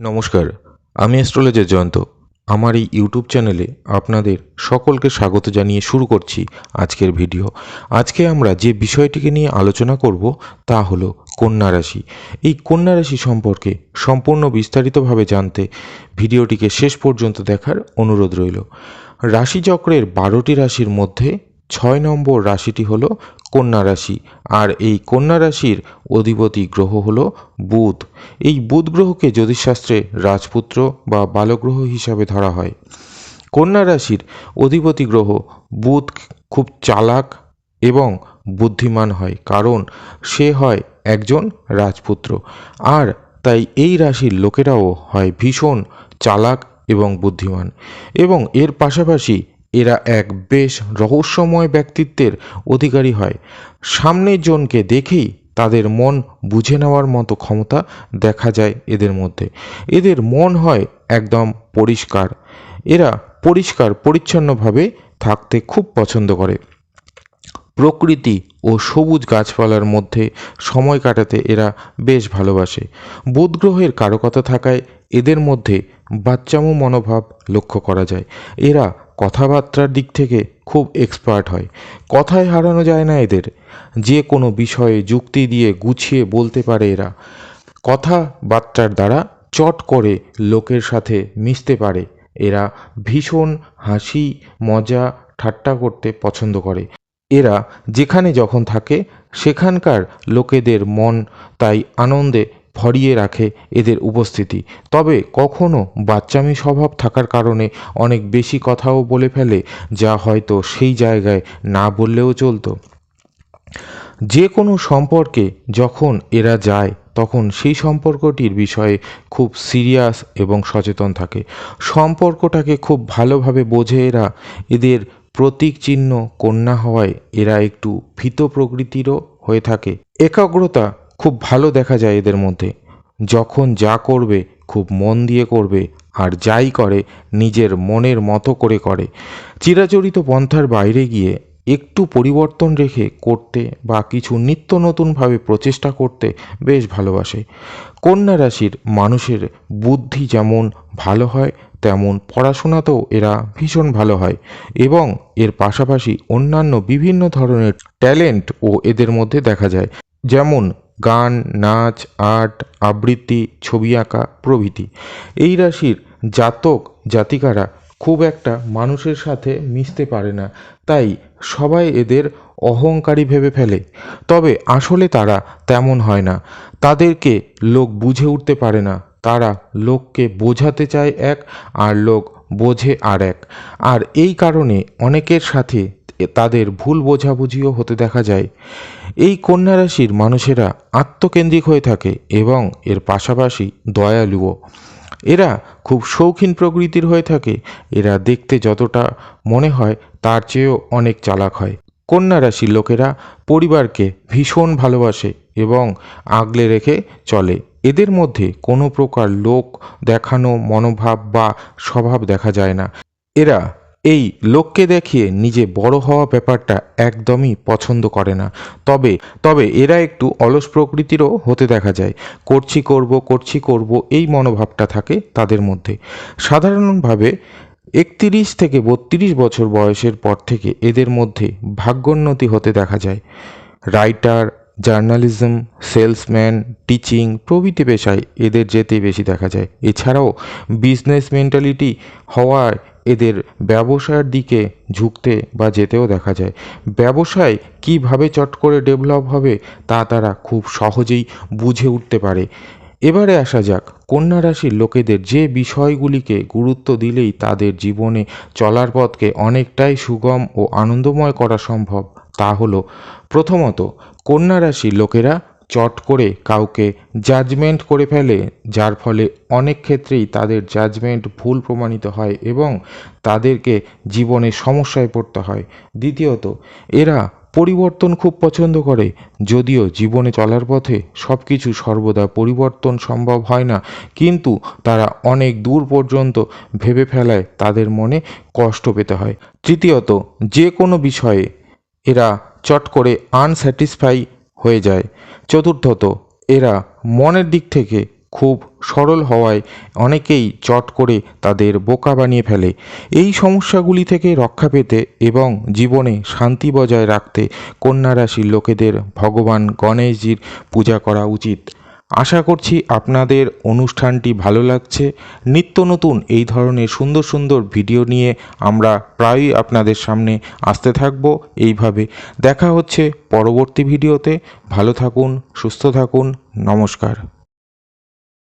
নমস্কার, আমি অ্যাস্ট্রোলজার জয়ন্ত। আমার এই ইউটিউব চ্যানেলে আপনাদের সকলকে স্বাগত জানিয়ে শুরু করছি আজকের ভিডিও। আজকে আমরা যে বিষয়টিকে নিয়ে আলোচনা করব তা হলো কন্যা রাশি। এই কন্যা রাশি সম্পর্কে সম্পূর্ণ বিস্তারিতভাবে জানতে ভিডিওটিকে শেষ পর্যন্ত দেখার অনুরোধ রইল। রাশিচক্রের বারোটি রাশির মধ্যে ছয় নম্বর রাশিটি হলো কন্যা রাশি, আর এই কন্যা রাশির অধিপতি গ্রহ হলো বুধ। এই বুধ গ্রহকে জ্যোতিষশাস্ত্রে রাজপুত্র বা বালগ্রহ হিসাবে ধরা হয়। কন্যা রাশির অধিপতি গ্রহ বুধ খুব চালাক এবং বুদ্ধিমান হয়, কারণ সে হয় একজন রাজপুত্র। আর তাই এই রাশির লোকেরাও হয় ভীষণ চালাক এবং বুদ্ধিমান। এবং এর পাশাপাশি এরা এক বেশ রহস্যময় ব্যক্তিত্বের অধিকারী হয়। সামনের জনকে দেখেই তাদের মন বুঝে নেওয়ার মতো ক্ষমতা দেখা যায় এদের মধ্যে। এদের মন হয় একদম পরিষ্কার। এরা পরিষ্কার, পরিচ্ছন্নভাবে থাকতে খুব পছন্দ করে। প্রকৃতি ও সবুজ গাছপালার মধ্যে সময় কাটাতে এরা বেশ ভালোবাসে। বুধ গ্রহের কারকতা থাকায় এদের মধ্যে বাচ্চামো মনোভাব লক্ষ্য করা যায়। এরা কথাবার্তার দিক থেকে খুব এক্সপার্ট হয়। কথায় হারানো যায় না এদের। যে কোনো বিষয়ে যুক্তি দিয়ে গুছিয়ে বলতে পারে এরা। কথাবার্তার দ্বারা চট করে লোকের সাথে মিশতে পারে। এরা ভীষণ হাসি, মজা, ঠাট্টা করতে পছন্দ করে। এরা যেখানে যখন থাকে, সেখানকার লোকেদের মন তাই আনন্দে ভরিয়ে রাখে এদের উপস্থিতি। তবে কখনো বাচ্চামি স্বভাব থাকার কারণে অনেক বেশি কথাও বলে ফেলে, যা হয়তো সেই জায়গায় না বললেও চলতো। যে কোনো সম্পর্কে যখন এরা যায়, তখন সেই সম্পর্কটির বিষয়ে খুব সিরিয়াস এবং সচেতন থাকে। সম্পর্কটাকে খুব ভালোভাবে বোঝে এরা। এদের প্রতীক চিহ্ন কন্যা হওয়ায় এরা একটু ভীত প্রকৃতিরও হয়ে থাকে। একাগ্রতা খুব ভালো দেখা যায় এদের মধ্যে। যখন যা করবে, খুব মন দিয়ে করবে, আর যাই করে, নিজের মনের মতো করে করে। চিরাচরিত পন্থার বাইরে গিয়ে একটু পরিবর্তন রেখে করতে বা কিছু নিত্য নতুনভাবে প্রচেষ্টা করতে বেশ ভালোবাসে। কন্যা রাশির মানুষের বুদ্ধি যেমন ভালো হয়, তেমন পড়াশোনাতেও এরা ভীষণ ভালো হয় এবং এর পাশাপাশি অন্যান্য বিভিন্ন ধরনের ট্যালেন্ট ও এদের মধ্যে দেখা যায়। যেমন গান, নাচ, আর্ট, আবৃত্তি, ছবি আঁকা, প্রভৃতি। এই রাশির জাতক, জাতিকারা খুব একটা মানুষের সাথে মিশতে পারে না। তাই সবাই এদের অহংকারী ভেবে ফেলে। তবে আসলে তারা তেমন হয় না। তাদেরকে লোক বুঝে উঠতে পারে না। তারা লোককে বোঝাতে চায় এক আর লোক বোঝে আর এক। আর এই কারণে অনেকের সাথে তাদের ভুল বোঝাবুঝিও হতে দেখা যায়। এই কন্যা রাশির মানুষেরা আত্মকেন্দ্রিক হয়ে থাকে এবং এর পাশাপাশি দয়ালুও। এরা খুব শৌখিন প্রকৃতির হয়ে থাকে। এরা দেখতে যতটা মনে হয় তার চেয়েও অনেক চালাক হয়। কন্যা রাশির লোকেরা পরিবারকে ভীষণ ভালোবাসে এবং আগলে রেখে চলে। এদের মধ্যে কোনো প্রকার লোক দেখানো, মনোভাব বা স্বভাব দেখা যায় না। এরা এই লোককে দেখিয়ে নিজে বড় হওয়া ব্যাপারটা একদমই পছন্দ করে না। তবে তবে এরা একটু অলস প্রকৃতিরও হতে দেখা যায়। করছি করব করছি করব এই মনোভাবটা থাকে তাদের মধ্যে। সাধারণভাবে একত্রিশ থেকে বত্রিশ বছর বয়সের পর থেকে এদের মধ্যে ভাগ্যোন্নতি হতে দেখা যায়। রাইটার জার্নালিজম, সেলসম্যান, টিচিং প্রভৃতি পেশায় এদের যেতে বেশি দেখা যায়। এছাড়াও বিজনেস মেন্টালিটি হওয়ায় এদের ব্যবসার দিকে ঝুঁকতে বা যেতেও দেখা যায়। ব্যবসায় কীভাবে চট করে ডেভেলপ হবে তা তারা খুব সহজেই বুঝে উঠতে পারে। এবারে আসা যাক, কন্যা রাশির লোকেদের যে বিষয়গুলিকে গুরুত্ব দিলেই তাদের জীবনে চলার পথকে অনেকটাই সুগম ও আনন্দময় করা সম্ভব। তা হলো, প্রথমত কন্যা রাশির লোকেরা চট করে কাউকে জাজমেন্ট করে ফেলে, যার ফলে অনেক ক্ষেত্রেই তাদের জাজমেন্ট ভুল প্রমাণিত হয় এবং তাদেরকে জীবনে সমস্যায় পড়তে হয়। দ্বিতীয়ত, এরা পরিবর্তন খুব পছন্দ করে, যদিও জীবনে চলার পথে সব কিছু সর্বদা পরিবর্তন সম্ভব হয় না, কিন্তু তারা অনেক দূর পর্যন্ত ভেবে ফেলায় তাদের মনে কষ্ট পেতে হয়। তৃতীয়ত, যে কোনো বিষয়ে এরা চট করে আনস্যাটিসফাই হয়ে যায়। চতুর্থত, এরা মনের দিক থেকে খুব সরল হওয়ায় অনেকেই চট করে তাদের বোকা বানিয়ে ফেলে। এই সমস্যাগুলি থেকে রক্ষা পেতে এবং জীবনে শান্তি বজায় রাখতে কন্যা রাশির লোকেদের ভগবান গণেশজির পূজা করা উচিত। আশা করছি আপনাদের অনুষ্ঠানটি ভালো লাগছে। নিত্য নতুন এই ধরনের সুন্দর সুন্দর ভিডিও নিয়ে আমরা প্রায়ই আপনাদের সামনে আসতে থাকব এইভাবে। দেখা হচ্ছে পরবর্তী ভিডিওতে। ভালো থাকুন, সুস্থ থাকুন। নমস্কার।